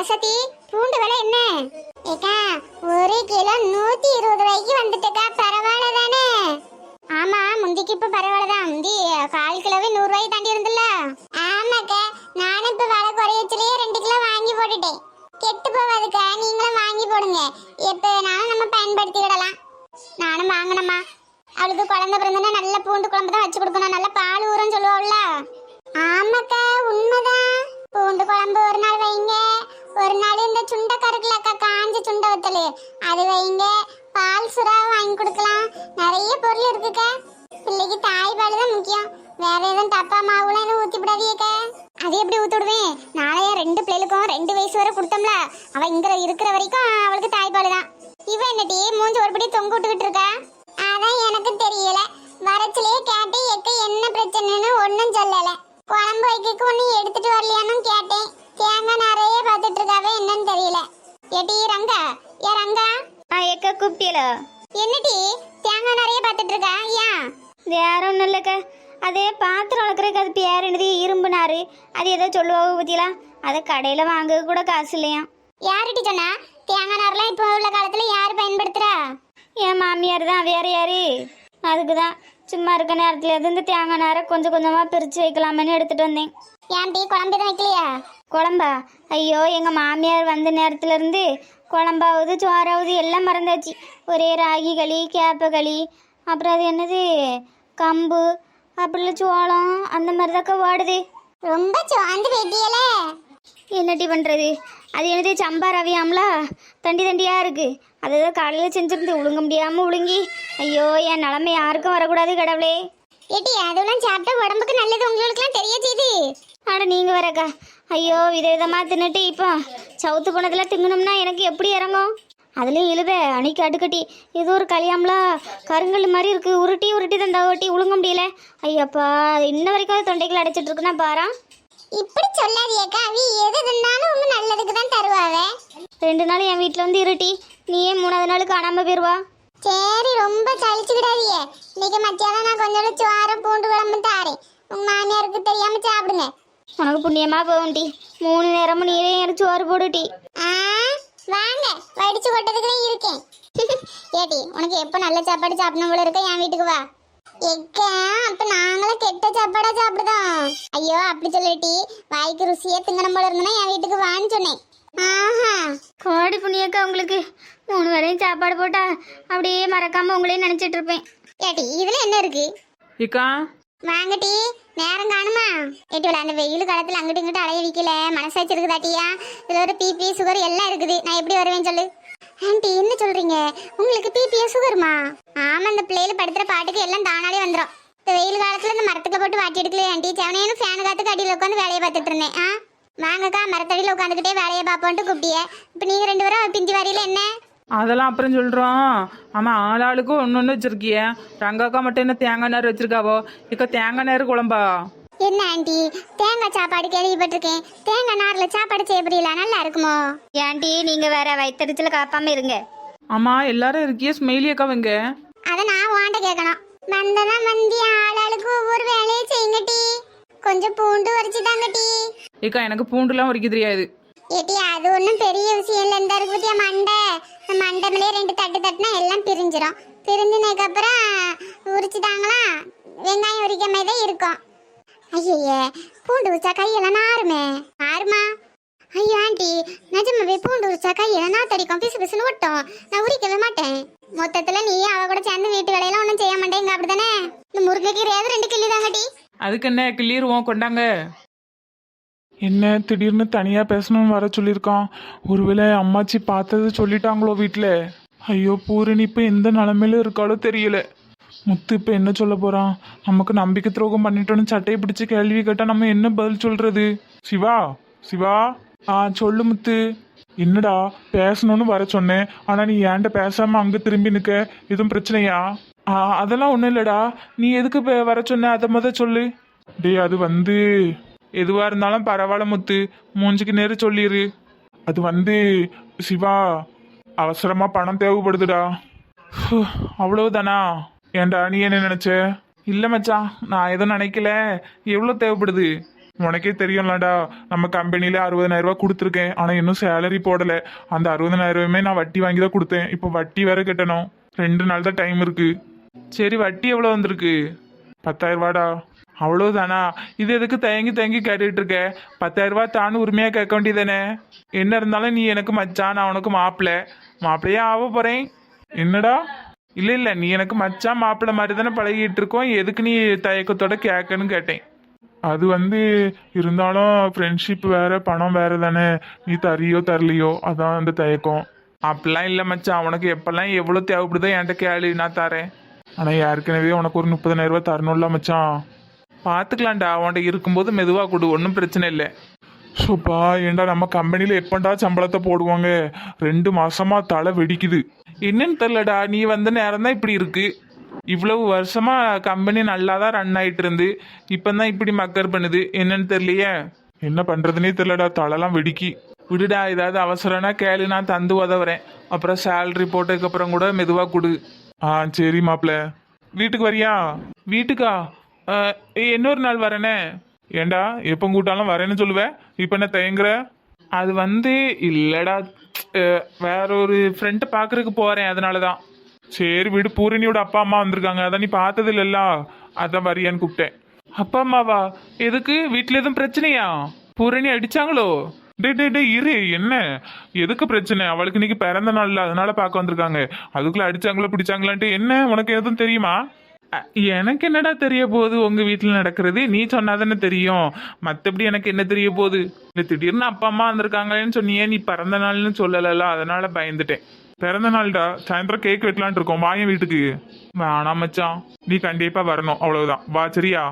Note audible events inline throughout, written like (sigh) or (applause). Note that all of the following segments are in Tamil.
ரசதி பூண்டு விலை என்ன? ஏக்கா ஒரு கிலோ நூத்தி இருபது ரூபாய்க்கு வந்துட்டுக்கா பரவாயில்ல தானே? ஆமா முந்திக்கு இப்ப பரவாயில்லதான் முந்தி கால் கிலோவே நூறு ரூபாய் தாண்டி இருந்துல்ல? ஆமாக்கா நானும் இப்ப விலை குறையச்சுலயே ரெண்டு கிலோ வாங்கி போட்டுட்டேன். கெட்டு போவாதுக்கா நீங்களும் வாங்கி போடுங்க. எப்ப வேணாலும் நம்ம பயன்படுத்திக்கிடலாம். நானும் வாங்கினம்மா அவளுக்கு குழந்தை பிறந்தனா நல்ல பூண்டு குழம்பு தான் வச்சு கொடுக்கணும். நல்ல பால் ஊறும் சொல்லுவாள்ல ஆமாக்கா உண்மைதான். பூண்டு குழம்பு ஒரு நாள் வைங்க. ஒரு நாள் இந்த சுண்டை கருக்கலக்கா காஞ்ச சுண்டை வத்தல். அது வைங்க பால் சுறா வாங்கி கொடுக்கலாம். நிறைய பொருள் இருக்குக்கா. பிள்ளைக்கு தாய் பால் தான் முக்கியம். வேற எதுவும் தப்பா மாவுலாம் எதுவும் ஊத்தி விடாதீக்கா அது எப்படி ஊத்தி விடுவேன்? நாளைய ரெண்டு பிள்ளைகளுக்கும் ரெண்டு வயசு வரை கொடுத்தோம்ல. அவ இங்க இருக்கிற வரைக்கும் அவளுக்கு தாய்ப்பால் தான். இவ என்னடி மூஞ்சி ஒருபடி தொங்க விட்டுக்கிட்டு இருக்கா? அதான் எனக்கு தெரியல. வரச்சிலேயே கேட்டு எக்க என்ன பிரச்சனைன்னு ஒன்றும் சொல்லல. குழம்பு வைக்க ஒன்று எடுத்துட்டு வரலையானும் கேட்டேன். தேங்காய் நிறைய ஏடி ரங்கா. ஏ ரங்கா. ஆ எக்க கூப்பிட்டியல? என்னடி தேங்காய் நிறைய பார்த்துட்டு இருக்கா ஏன் வேற ஒன்றும் இல்லைக்க. அதே பாத்திரம் வளர்க்குறதுக்கு அது பேர் என்னது? இரும்பு நாறு அது ஏதோ சொல்லுவாங்க பத்தியலாம் அதை கடையில் வாங்க கூட காசு இல்லையா? யாருடி சொன்னா? தேங்காய் நார்லாம் இப்போ உள்ள காலத்துல யார் பயன்படுத்துறா? என் மாமியார் தான் வேற யாரு? அதுக்கு தான் சும்மா இருக்க நேரத்துல இருந்து தேங்காய் நேரம் கொஞ்சம் கொஞ்சமாக பிரித்து வைக்கலாமேன்னு எடுத்துட்டு வந்தேன். ஏன்டி குழம்பு எதுவும் வைக்கலையா? குழம்பா? ஐயோ எங்கள் மாமியார் வந்த நேரத்துல இருந்து குழம்பாவது சோறாவது எல்லாம் மறந்தாச்சு. ஒரே ராகி களி கேப்ப களி அப்புறம் அது என்னது? கம்பு அப்புறம் இல்ல சோளம் அந்த மாதிரி தாக்கா வாடுது. ரொம்ப சுவாந்து வெட்டியல என்னட்டி பண்ணுறது அது என்னது சம்பா ரவியாம்ல? தண்டி தண்டியாக இருக்குது அதை தான் காலையில் செஞ்சிருந்து உழுங்க முடியாமல் உழுங்கி ஐயோ என் நிலமை யாருக்கும் வரக்கூடாது கடவுளே. ஏட்டி அதெல்லாம் சாப்பிட்டா உடம்புக்கு நல்லது உங்களுக்குலாம் தெரிய செய்து. அட நீங்கள் வரக்கா. ஐயோ விதவிதமாக தின்னுட்டு இப்போ சவுத்து போனதில் திங்கணும்னா எனக்கு எப்படி இறங்கும்? அதுலேயும் இழுவே அன்னைக்கு அடுக்கட்டி. ஏதோ ஒரு கல்யாணம்ல கருங்கல் மாதிரி இருக்குது உருட்டி உருட்டி தந்தா ஓட்டி உழுங்க முடியல. ஐயப்பா இன்ன வரைக்கும் தொண்டைக்குள்ள அடைச்சிட்டு இருக்குன்னா பாரா? இப்படி சொல்லாதியக்கா அவி எது தின்னாலும் உங்க நல்லதுக்கு தான் தருவாவே. ரெண்டு நாள் என் வீட்டில் வந்து இருட்டி. நீயே மூணாவது நாள் காணாமல் போயிடுவா சரி ரொம்ப சலிச்சுக்கிடாதிய இன்னைக்கு மத்தியானம் நான் கொஞ்சம் சோறு பூண்டு குழம்பு தாரேன். உங்க மாமியாருக்கு தெரியாம சாப்பிடுங்க. உனக்கு புண்ணியமாக போகும்டி. மூணு நேரமும் நீரே எனக்கு சோறு போடுட்டி. ஆ வாங்க. வடிச்சு கொட்டதுக்குள்ளே இருக்கேன். (laughs) ஏடி உனக்கு எப்போ நல்ல சாப்பாடு சாப்பிடணும் போல இருக்க? என் வீட்டுக்கு வா. எக்க கெட்ட சாப்பாடா சாப்பிடுதோம் ஐயோ அப்படி சொல்லிட்டி வாய்க்கு ருசியே திங்கணும் போல இருந்தனா என் வீட்டுக்கு வான்னு சொன்னேன். ஆஹா. கோடி புண்ணியக்கா உங்களுக்கு மூணு வேளையும் சாப்பாடு போட்டா அப்படியே மறக்காம உங்களையும் நினைச்சிட்டு இருப்பேன். ஏடி இதுல என்ன இருக்கு? ஏக்கா. வாங்கட்டி நேரம் காணுமா? ஏட்டி அந்த வெயில் காலத்துல அங்கிட்டு இங்கிட்டு அலைய வைக்கல. மனசாச்சு இருக்குதாட்டியா இதுல ஒரு பிபி சுகர் எல்லாம் இருக்குது. நான் எப்படி வருவேன் சொல்லு. ஆண்டி என்ன சொல்றீங்க? உங்களுக்கு பிபியா சுகருமா ஆமா இந்த பிள்ளைகள் படுத்துற பாட்டுக்கு எல்லாம் தானாலே வந்துடும் இந்த வெயில் காலத்துல இந்த மரத்துக்கு போட்டு வாட்டி எடுக்கல ஆண்டி செவனேன்னு ஃபேன் காத்துக்கு அடியில் உட்காந்து வேலையை பார்த்துட்டு இருந்தேன். ஆ? வாங்கக்கா மரத்தடியில் உட்காந்துக்கிட்டே வேலையை பார்ப்போன்ட்டு கூப்பிட்டிய. இப்போ நீங்க ரெண்டு பேரும் பிந்தி வரையில என்ன? அதெல்லாம் அப்புறம் சொல்கிறோம் ஆமாம் ஆளாளுக்கும் ஒன்று ஒன்று வச்சுருக்கிய. ரங்காக்கா மட்டும் என்ன தேங்காய் நேரம் வச்சுருக்காவோ? இக்கா தேங்காய் நேரம் குழம்பா? என்ன ஆண்டி? தேங்காய் சாப்பாடு கேள்விப்பட்டிருக்கேன். தேங்காய் நாரில் சாப்பாடு செய்ய புரியல நல்லா இருக்குமோ? ஏன்டி நீங்க வேற வயிற்றுல காப்பாம இருங்க. ஆமாம் எல்லாரும் இருக்கிய ஸ்மெயிலி அக்கா வைங்க அத நான் வாண்ட கேட்கணும் வந்ததான் வந்தி ஆளாளுக்கு ஒவ்வொரு வேலையை செய்யுங்கட்டி கொஞ்சம் பூண்டு உரிச்சு தாங்கட்டி ஏக்கா எனக்கு பூண்டுலாம் உரிக்க தெரியாது ஏட்டி அது ஒன்றும் பெரிய விஷயம் இல்லை. இந்த இருக்கு பத்தியா மண்டை? இந்த மண்டை மேலே ரெண்டு தட்டு தட்டுனா எல்லாம் பிரிஞ்சிடும் பிரிஞ்சினதுக்கு அப்புறம் உரிச்சுட்டாங்களா வெங்காயம் உரிக்க மாதிரி தான் இருக்கும். ஐயய்ய பூண்டு உரிச்சா கையெல்லாம் நாருமே. நாருமா? ஐயோ ஆண்டி நிஜமாவே பூண்டு உரிச்சா கையெல்லாம் நான் தடிக்கும் பிசு பிசுன்னு ஒட்டும். நான் உரிக்கவே மாட்டேன். மொத்தத்துல நீ அவ கூட சேர்ந்து வீட்டு வேலையெல்லாம் ஒன்றும் செய்ய மாட்டேங்க அப்படிதானே? இந்த முருங்கைக்கீரையாவது ரெண்டு கிள்ளி தாங்கட்டி அதுக்கு என்ன கிள்ளிடுவோம் கொண்டாங்க. என்ன திடீர்னு தனியாக பேசணும்னு வர சொல்லியிருக்கான். ஒருவேளை அம்மாச்சி பார்த்தது சொல்லிட்டாங்களோ வீட்டில் ஐயோ பூரணி இப்போ எந்த நிலமையில இருக்காளோ தெரியல. முத்து இப்போ என்ன சொல்ல போகிறான் நமக்கு நம்பிக்கை துரோகம் பண்ணிட்டோன்னு சட்டையை பிடிச்சி கேள்வி கேட்டால் நம்ம என்ன பதில் சொல்கிறது சிவா சிவா. ஆ சொல்லு முத்து. என்னடா பேசணும்னு வர சொன்னேன். ஆனால் நீ ஏன்ட்ட பேசாமல் அங்கே திரும்பி நிற்க எதுவும் பிரச்சனையா? ஆ அதெல்லாம் ஒன்றும் இல்லைடா. நீ எதுக்கு பே வர சொன்ன? அதை முத சொல்லு. டேய் அது வந்து. எதுவா இருந்தாலும் பரவாயில்ல முத்து. மூஞ்சிக்கு நேரு சொல்லிடு அது வந்து சிவா அவசரமா பணம் தேவைப்படுதுடா. ஹு, அவ்வளவுதானா? ஏன்டா நீ என்ன நினைச்ச? இல்ல மச்சான் நான் எதுவும் நினைக்கல. எவ்வளோ தேவைப்படுது? உனக்கே தெரியும்லடா. நம்ம கம்பெனியில அறுபதனாயிரம் ரூபாய் கொடுத்துருக்கேன். ஆனா இன்னும் சேலரி போடல. அந்த அறுபதனாயிரம் ரூபாயுமே நான் வட்டி வாங்கி தான் கொடுத்தேன். இப்போ வட்டி வேற கட்டணும். ரெண்டு நாள் தான் டைம் இருக்கு. சரி வட்டி எவ்வளோ வந்திருக்கு? பத்தாயிரம் ரூபாடா அவ்வளோதானா இது எதுக்கு தயங்கி தயங்கி கேட்டுட்டு இருக்க? பத்தாயிரம் ரூபாய் தானு உரிமையாக கேட்க வேண்டியதானே என்ன இருந்தாலும் நீ எனக்கு மச்சான் நான் உனக்கு மாப்பிள்ள மாப்பிள்ளையே ஆக போகிறேன் என்னடா? இல்லை இல்லை நீ எனக்கு மச்சான் மாப்பிள்ள மாதிரி தானே பழகிட்டு இருக்கோம். எதுக்கு நீ தயக்கத்தோட கேட்கன்னு கேட்டேன். அது வந்து இருந்தாலும் ஃப்ரெண்ட்ஷிப் வேற பணம் வேற தானே. நீ தரியோ தரலையோ? அதான் அந்த தயக்கம். அப்படிலாம் இல்லை மச்சான். உனக்கு எப்பெல்லாம் எவ்வளோ தேவைப்படுதோ என்கிட்ட கேளு நான் தரேன். ஆனால் ஏற்கனவே உனக்கு ஒரு முப்பதாயிரம் ரூபாய் தரணும்ல மச்சான். பார்த்துக்கலாம்டா அவன்கிட்ட இருக்கும்போது மெதுவாக கொடு. ஒன்றும் பிரச்சனை இல்லை. சூப்பா ஏண்டா நம்ம கம்பெனியில் எப்பண்டா சம்பளத்தை போடுவாங்க? ரெண்டு மாசமா தலை வெடிக்குது. என்னன்னு தெரிலடா நீ வந்த நேரம் தான் இப்படி இருக்கு. இவ்வளவு வருஷமா கம்பெனி நல்லா தான் ரன் ஆயிட்டு இருந்து இப்போ தான் இப்படி மக்கர் பண்ணுது என்னன்னு தெரியலையே? என்ன பண்றதுனே தெரியலடா தலைலாம் வெடிக்கி. விடுடா ஏதாவது அவசரம்னா கேளு நான் தந்து உதவுறேன். அப்புறம் சேலரி போட்டதுக்கு அப்புறம் கூட மெதுவாக கொடு. ஆ சரி மாப்பிள வீட்டுக்கு வரியா? வீட்டுக்கா? ஏய், இன்னொரு நாள் வரேனே. ஏண்டா எப்போ கூட்டாலும் வரேன்னு சொல்லுவேன் இப்போ என்ன தயங்குற? அது வந்து இல்லடா வேற ஒரு ஃப்ரெண்டை பார்க்கறதுக்கு போறேன் அதனால தான் சரி விடு பூரணியோட அப்பா அம்மா வந்திருக்காங்க. அதான் நீ பார்த்தது இல்லல்ல அதான் வரியான்னு கூப்பிட்டேன். அப்பா அம்மாவா? எதுக்கு? வீட்டில் எதுவும் பிரச்சனையா? பூரணி அடிச்சாங்களோ? டே டே டே இரு. என்ன? எதுக்கு பிரச்சனை? அவளுக்கு இன்னைக்கு பிறந்த நாள்ல அதனால பார்க்க வந்திருக்காங்க. அதுக்குள்ள அடிச்சாங்களோ பிடிச்சாங்களான்ட்டு என்ன? உனக்கு எதுவும் தெரியுமா? அ, எனக்கு என்னடா தெரிய போகுது? உங்க வீட்டில் நடக்கிறது? நீ சொன்னாதானே தெரியும். மற்றபடி எனக்கு என்ன தெரிய போகுது? இல்லை திடீர்னு அப்பா அம்மா வந்திருக்காங்களேன்னு சொன்னியே நீ பிறந்த நாள்னு சொல்லலைல்ல. அதனால பயந்துட்டேன். பிறந்த நாள்டா சாயந்தரம் கேக் வெட்டலான் இருக்கோம். வாங்க வீட்டுக்கு. வேணாம் மச்சான். நீ கண்டிப்பா வரணும். அவ்வளவுதான். வா சரியா?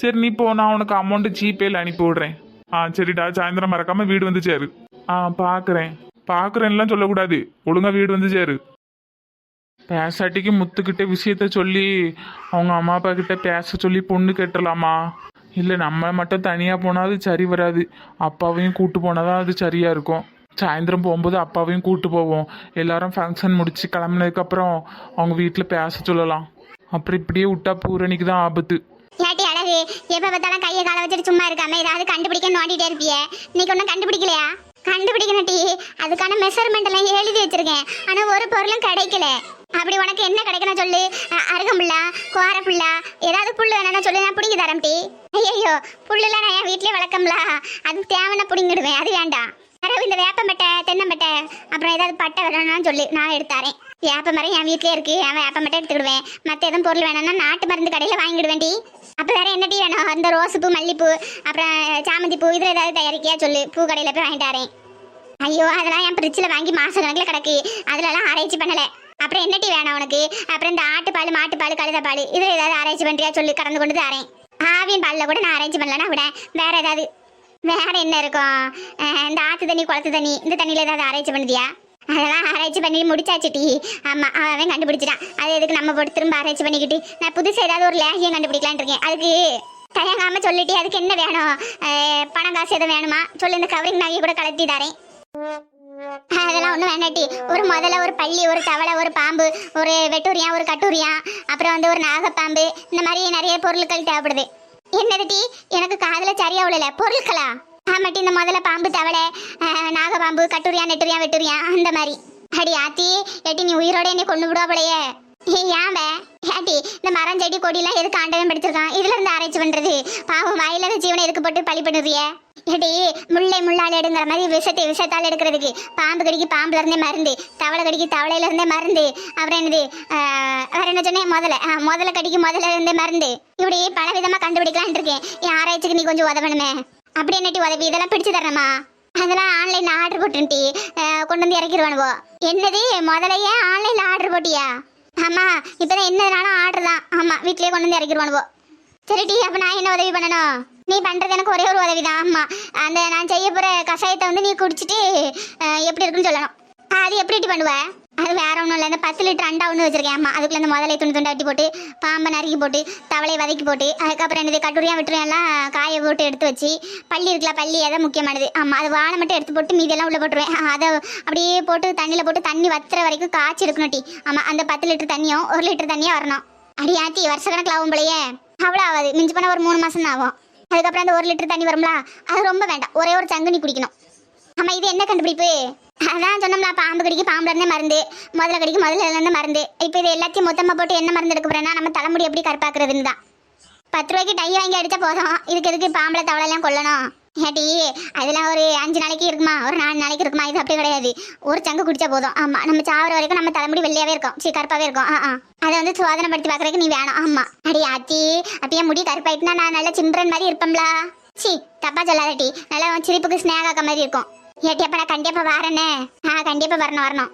சரி நீ போ. நான் உனக்கு அமௌண்ட் ஜிபேல அனுப்பி விடுறேன். ஆ சரிடா. சாயந்தரம் மறக்காம வீடு வந்து சேரு. ஆ பார்க்குறேன் பாக்குறேன்லாம் சொல்லக்கூடாது. ஒழுங்கா வீடு வந்து சேரு. பேசாட்டிக்கு முத்துக்கிட்ட விஷயத்த சொல்லி அவங்க அம்மா அப்பா கிட்ட பேச சொல்லி பொண்ணு கேட்டுடலாமா இல்லை நம்ம மட்டும் தனியாக போனால் அது சரி வராது. அப்பாவையும் கூட்டு போனால் தான் அது சரியாக இருக்கும். சாயந்தரம் போகும்போது அப்பாவையும் கூட்டு போவோம். எல்லாரும் ஃபங்க்ஷன் முடிச்சு கிளம்புனதுக்கப்புறம் அவங்க வீட்டில் பேச சொல்லலாம். அப்புறம் இப்படியே விட்டா பூரணிக்கு தான் ஆபத்து. ஏட்டி அழகு எப்ப பார்த்தாலும் கையை காலை வச்சுட்டு சும்மா இருக்காம ஏதாவது கண்டுபிடிக்க நோண்டிட்டே இருப்பியே. இன்னைக்கு ஒன்றும் கண்டுபிடிக்கலையா? கண்டுபிடிக்கணும் டி. அதுக்கான மெஷர்மெண்ட் எல்லாம் எழுதி வச்சிருக்கேன். ஆனா ஒரு பொருளும் கிடைக்கல. அப்படி உனக்கு என்ன கிடைக்கணும் சொல்லு? அ- அருகம்புல்லா கோரப்புல்லா ஏதாவது புல் வேணும்னா சொல்லி நான் பிடிங்கி தரேன் டி. ஐயோ புல்லுலாம் நான் என் வீட்லயே வளர்க்கம்ல. அது தேவைன்னா பிடிங்கிடுவேன். அது வேண்டாம். பிறகு இந்த வேப்பம்பட்டை தென்னம்பட்டை அப்புறம் ஏதாவது பட்டை வேணும்னு சொல்லி. நான் எடுத்தாரேன் வேப்ப மரம் என் வீட்லயே இருக்கு. அவன் வேப்ப மட்டும் எடுத்துக்கிடுவேன். மற்ற எதுவும் பொருள் வேணும்னா நாட்டு மருந்து கடையில் வாங்கிடுவேன் டி அப்போ வேற என்ன டீ வேணும்? அந்த ரோஸ் பூ மல்லிப்பூ அப்புறம் சாமந்தி பூ இதில் ஏதாவது தயாரிக்கையா சொல்லு. பூ கடையில் போய் வாங்கிட்டு வரேன். ஐயோ அதெல்லாம் என் ஃப்ரிட்ஜில் வாங்கி மாச கணக்கில் கிடக்கு. அதிலலாம் ஆராய்ச்சி பண்ணல. அப்புறம் என்ன டீ வேணும் உனக்கு? அப்புறம் இந்த ஆட்டுப்பால் மாட்டுப்பால் கழுத பால் இதில் ஏதாவது ஆராய்ச்சி பண்ணுறியா சொல்லி. கலந்து கொண்டு தரேன். ஆவியின் பாலில் கூட நான் அரேஞ்ச் பண்ணலன்னா விட வேற ஏதாவது வேற என்ன இருக்கும்? இந்த ஆத்து தண்ணி குளத்து தண்ணி இந்த தண்ணியில் ஏதாவது ஆராய்ச்சி பண்ணுதியா? அதெல்லாம் ஆராய்ச்சி பண்ணி முடிச்சாச்சு டீ. ஆமாம் அவன் கண்டுபிடிச்சிட்டான். அது எதுக்கு நம்ம போட்டு திரும்ப ஆராய்ச்சி பண்ணிக்கிட்டு? நான் புதுசு ஏதாவது ஒரு லேகியம் கண்டுபிடிக்கலான்னு இருக்கேன். அதுக்கு தயங்காம சொல்லிட்டு அதுக்கு என்ன வேணும்? பணம் காசு எதுவும் வேணுமா? சொல்லு இந்த கவரிங் நகையை கூட கலத்தி தரேன். அதெல்லாம் ஒன்றும் வேண்டாட்டி ஒரு முதல்ல ஒரு பள்ளி ஒரு தவளை ஒரு பாம்பு ஒரு வெட்டூரியா ஒரு கட்டூரியா அப்புறம் வந்து ஒரு நாகப்பாம்பு இந்த மாதிரி நிறைய பொருட்கள் தேவைப்படுது. என்னது எனக்கு காதல சரியா உள்ளல பொருட்களா? ஆமாட்டி இந்த முதல்ல பாம்பு தவளை நாக பாம்பு கட்டூரியா நெட்டூரியா வெட்டூரியா அந்த மாதிரி. அடி ஆத்தி ஏட்டி நீ உயிரோட என்னை கொண்டு விடுவா போலயே. ஏன் ஏட்டி இந்த மரம் செடி கொடியெல்லாம் எதுக்கு ஆண்டவன் படிச்சிருக்கான்? இதுல இருந்து ஆராய்ச்சி பண்றது? பாவம் வாயில்லாத ஜீவனை எதுக்கு போட்டு பழி பண்ணுறியே? ஏடி முல்லை முள்ளால் எடுங்கிற மாதிரி விஷத்தை விஷத்தால் எடுக்கிறதுக்கு. பாம்பு கடிக்கு பாம்புல இருந்தே மருந்து தவளை கடிக்கு தவளையில இருந்தே மருந்து. அப்புறம் என்னது ஆஹ், வேற என்ன சொன்னேன்? முதல்ல முதல்ல கடிக்கு முதல்ல இருந்தே மருந்து. இப்படி பல விதமா கண்டுபிடிக்கலான் இருக்கேன். என் ஆராய்ச்சிக்கு நீ கொஞ்சம் உதவணுமே. அப்படி என்னட்டி உதவி? இதெல்லாம் பிடிச்சு தரணுமா? அதெல்லாம் ஆன்லைன்ல ஆர்டர் போட்டுன்ட்டி கொண்டு வந்து இறக்கிடுவானுவோ. என்னது முதலையே ஆன்லைன்ல ஆர்டர் போட்டியா? ஆமா இப்பதான் என்னதுனாலும் ஆர்டர் தான். ஆமா வீட்லயே கொண்டு வந்து இறக்கிடுவானுவோ. சரி டி அப்ப நான் என்ன உதவி பண்ணணும்? நீ பண்றது எனக்கு ஒரே ஒரு உதவி தான் ஆமாம் அந்த நான் செய்ய போற கஷாயத்தை வந்து நீ குடிச்சிட்டு எப்படி இருக்குன்னு சொல்லணும். அது எப்படி டி பண்ணுவ? அது வேற ஒன்றும் இல்லை. இந்த பத்து லிட்டர் அண்டா ஒன்று வச்சிருக்கேன் அம்மா. அதுக்குள்ள இந்த முதலை துண்டு துண்டாட்டி போட்டு பாம்பை நறுக்கி போட்டு தவளையை வதக்கி போட்டு அதுக்கப்புறம் என்னது கட்டுரியா விட்டுரியா எல்லாம் காய போட்டு எடுத்து வச்சு பள்ளி இருக்குல்ல பள்ளி அதான் முக்கியமானது? ஆமாம் அது வாழை மட்டும் எடுத்து போட்டு மீதியெல்லாம் உள்ள போட்டுருவேன். அதை அப்படியே போட்டு தண்ணியில் போட்டு தண்ணி வத்துற வரைக்கும் காய்ச்சி எடுக்கணும் டி. ஆமாம் அந்த பத்து லிட்டர் தண்ணியும் ஒரு லிட்டர் தண்ணியும் வரணும். அடி ஆத்தி வருஷ ஆகும் போலையே. அவ்வளோ ஆகாது. மிஞ்சி போனால் ஒரு மூணு மாதம் தான் ஆகும். அதுக்கப்புறம் அந்த ஒரு லிட்டர் தண்ணி வரும்ல அது ரொம்ப வேண்டாம். ஒரே ஒரு சங்கு நீ குடிக்கணும். ஆமா இது என்ன கண்டுபிடிப்பு? அதான் சொன்னோம்ல பாம்பு கடிக்கு பாம்புல இருந்தே மருந்து முதல்ல கடிக்கு முதல்ல இருந்தே மருந்து. இப்போ இது எல்லாத்தையும் மொத்தமாக போட்டு என்ன மருந்து எடுக்க போறேன்னா நம்ம தலைமுடி எப்படி கருப்பாக்குறதுன்னு தான். பத்து ரூபாய்க்கு டை வாங்கி அடிச்சா போதும். இதுக்கு எதுக்கு பாம்பளை தவளைலாம் கொல்லணும்? ஏட்டி அதெல்லாம் ஒரு அஞ்சு நாளைக்கு இருக்குமா? ஒரு நாலு நாளைக்கு இருக்குமா? இது அப்படி கிடையாது. ஒரு சங்கு குடிச்சா போதும். ஆமா நம்ம சாவர வரைக்கும் நம்ம தலைமுடி வெள்ளையாவே இருக்கும். சரி கருப்பாவே இருக்கும். ஆ அதை வந்து சுவாதனப்படுத்தி பார்க்கறதுக்கு நீ வேணும். ஆமா. அடி ஆச்சி அப்பயே முடி கருப்பாயிட்டுனா நான் நல்ல சிம்ரன் மாதிரி இருப்பம்ல சீ தப்பா சொல்லாதடி நல்லா சிரிப்புக்கு ஸ்னேகாக்க மாதிரி இருக்கும். ஏட்டி அப்ப நான் கண்டிப்பா வரேனே. ஆ கண்டிப்பா வரணும் வரணும்.